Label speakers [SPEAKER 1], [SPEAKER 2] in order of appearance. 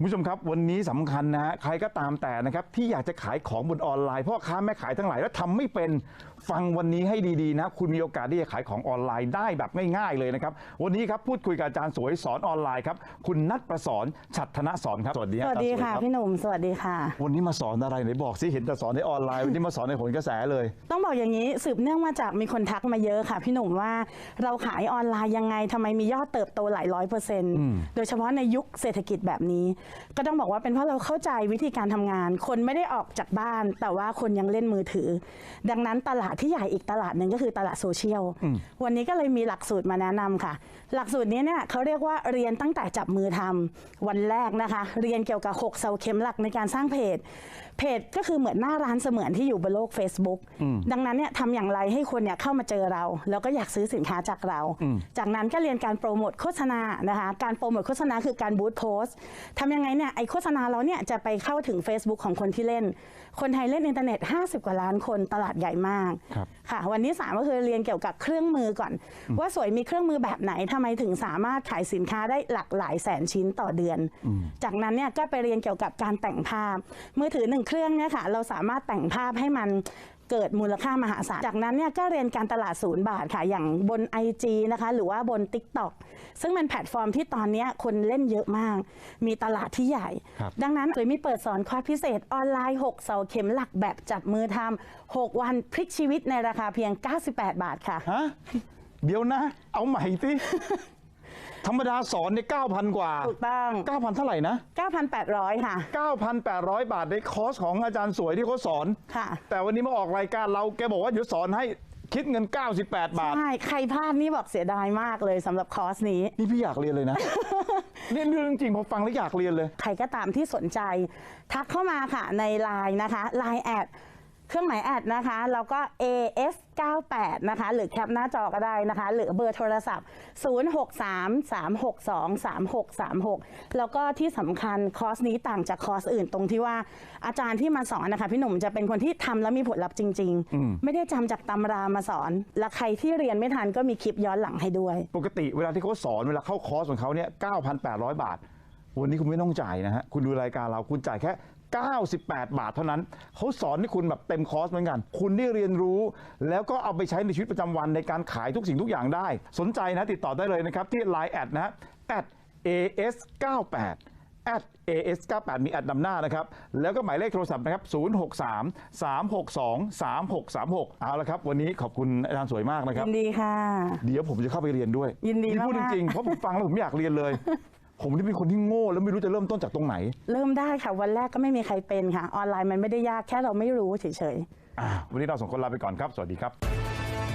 [SPEAKER 1] คุณผู้ชมครับวันนี้สำคัญนะฮะใครก็ตามแต่นะครับที่อยากจะขายของบนออนไลน์พ่อค้าแม่ขายทั้งหลายแล้วทำไม่เป็นฟังวันนี้ให้ดีๆนะคุณมีโอกาสที่จะขายของออนไลน์ได้แบบง่ายๆเลยนะครับวันนี้ครับพูดคุยกับอาจารย์สวยสอนออนไลน์ครับคุณนัทประสอนฉัตรธนสอนครับสวัสดี
[SPEAKER 2] ส
[SPEAKER 1] ฮะ
[SPEAKER 2] วัสดี
[SPEAKER 1] อาจารย์
[SPEAKER 2] ค่ะ
[SPEAKER 1] รับ
[SPEAKER 2] พี่หนุ่มสวัสดีค่ะ
[SPEAKER 1] วันนี้มาสอนอะไรไหนบอกสิเห็นแต่สอนในออนไลน์วันนี้มาสอนในผลกระแสเลย
[SPEAKER 2] ต้องบอกอย่างนี้สืบเนื่องมาจากมีคนทักมาเยอะค่ะ พี่หนุ่มว่าเราขายออนไลน์ยังไงทำไมมียอดเติบโตหลายร้อยเปอร์เซ็นต์โดยเฉพาะในยุคเศรษฐกิจแบบนี้ก็ต้องบอกว่าเป็นเพราะเราเข้าใจวิธีการทำงาน คนไม่ได้ออกจากบ้าน แต่ว่าคนยังเล่นมือถือ ดังนั้นตลาดที่ใหญ่อีกตลาดหนึ่งก็คือตลาดโซเชียล วันนี้ก็เลยมีหลักสูตรมาแนะนำค่ะ หลักสูตรนี้เนี่ยเขาเรียกว่าเรียนตั้งแต่จับมือทำวันแรกนะคะ เรียนเกี่ยวกับ 6 เสาเข็มหลักในการสร้างเพจ เพจก็คือเหมือนหน้าร้านเสมือนที่อยู่บนโลก Facebook ดังนั้นเนี่ยทำอย่างไรให้คนเนี่ยเข้ามาเจอเรา แล้วก็อยากซื้อสินค้าจากเรา จากนั้นก็เรียนการโปรโมทโฆษณานะคะ การโปรโมทโฆษณาคือการบูตโพสต์ทำยังไงเนี่ยไอโฆษณาเราเนี่ยจะไปเข้าถึง Facebook ของคนที่เล่น คนไทยเล่นอินเทอร์เน็ต 50 กว่าล้านคนตลาดใหญ่มาก
[SPEAKER 1] ครับ
[SPEAKER 2] ค่ะ วันที่สามก็คือเรียนเกี่ยวกับเครื่องมือก่อน ว่าสวยมีเครื่องมือแบบไหนทำไมถึงสามารถขายสินค้าได้หลากหลายแสนชิ้นต่อเดือน จากนั้นเนี่ยก็ไปเรียนเกี่ยวกับการแต่งภาพมือถือหนึ่งเครื่องเนี่ยค่ะเราสามารถแต่งภาพให้มัน เกิดมูลค่ามหาศาล จากนั้นเนี่ยก็เรียนการตลาดศูนย์บาทค่ะ อย่างบน IG นะคะ หรือว่าบน TikTok ซึ่งเป็นแพลตฟอร์มที่ตอนเนี้ยคนเล่นเยอะมาก มีตลาดที่ใหญ่
[SPEAKER 1] ครับ
[SPEAKER 2] ดังนั้นเลยมีเปิดสอนคอร์สพิเศษออนไลน์ 6 เสาเข็มหลักแบบจับมือทำ6วันพลิกชีวิตในราคาเพียง 98 บาทค่ะ
[SPEAKER 1] ฮะ เดี๋ยวนะ เอาใหม่สิ ธรรมดาสอนในเก้าพันกว่า
[SPEAKER 2] ถูกต้อง
[SPEAKER 1] เก้าพันเท่าไหร่นะ
[SPEAKER 2] 9,800 ค่ะ
[SPEAKER 1] 9,800 บาทในคอร์สของอาจารย์สวยที่เขาสอน
[SPEAKER 2] ค่ะ
[SPEAKER 1] แต่วันนี้มาออกรายการเราแกบอกว่าเดี๋ยวสอนให้คิดเงิน 98 บาท
[SPEAKER 2] ใช่ ใครพลาดนี่บอกเสียดายมากเลยสำหรับคอร์สนี้
[SPEAKER 1] นี่พี่อยากเรียนเลยนะ นี่เรื่องจริงพอฟังแล้วอยากเรียนเลย
[SPEAKER 2] ใครก็ตามที่สนใจ ทักเข้ามาค่ะใน Line นะคะ Line แอด เครื่องหมายแอดนะคะ แล้วก็ AS98 นะคะ หรือแคปหน้าจอก็ได้นะคะ หรือเบอร์โทรศัพท์ 0633623636 แล้วก็ที่สำคัญคอร์สนี้ต่างจากคอร์สอื่นตรงที่ว่าอาจารย์ที่มาสอนนะคะ พี่หนุ่มจะเป็นคนที่ทำแล้วมีผลลัพธ์จริง ๆ ไม่ได้จำจากตำรามาสอน และใครที่เรียนไม่ทันก็มีคลิปย้อนหลังให้ด้วย
[SPEAKER 1] ปกติเวลาที่เขาสอนเวลาเข้าคอร์สของเขาเนี่ย9,800 บาท วันนี้คุณไม่ต้องจ่ายนะฮะ คุณดูรายการเราคุณจ่ายแค่ 98 บาทเท่านั้นเขาสอนให้คุณแบบเต็มคอร์สเหมือนกัน คุณได้เรียนรู้ แล้วก็เอาไปใช้ในชีวิตประจำวันในการขายทุกสิ่งทุกอย่างได้ สนใจนะติดต่อได้เลยนะครับ ที่ Line แอดนะฮะ @as98 @as98 มีแอดนำหน้านะครับ แล้วก็หมายเลขโทรศัพท์นะครับ 063 362 3636 เอาละครับ วันนี้ขอบคุณอาจารย์สวยมากนะครับ
[SPEAKER 2] ยินดีค่ะ
[SPEAKER 1] เดี๋ยวผมจะเข้าไปเรียนด้วย
[SPEAKER 2] ยินดี
[SPEAKER 1] พูดจ
[SPEAKER 2] มากๆ
[SPEAKER 1] ริงๆ เพราะผมฟังแล้วผมอยากเรียนเลย ผมนี่เป็นคนที่โง่แล้วไม่รู้จะเริ่มต้นจากตรงไหน
[SPEAKER 2] เริ่มได้ค่ะ วันแรกก็ไม่มีใครเป็นค่ะ ออนไลน์มันไม่ได้ยากแค่เราไม่รู้เฉยๆ
[SPEAKER 1] อ่าวันนี้เราสองคนลาไปก่อนครับ สวัสดีครับ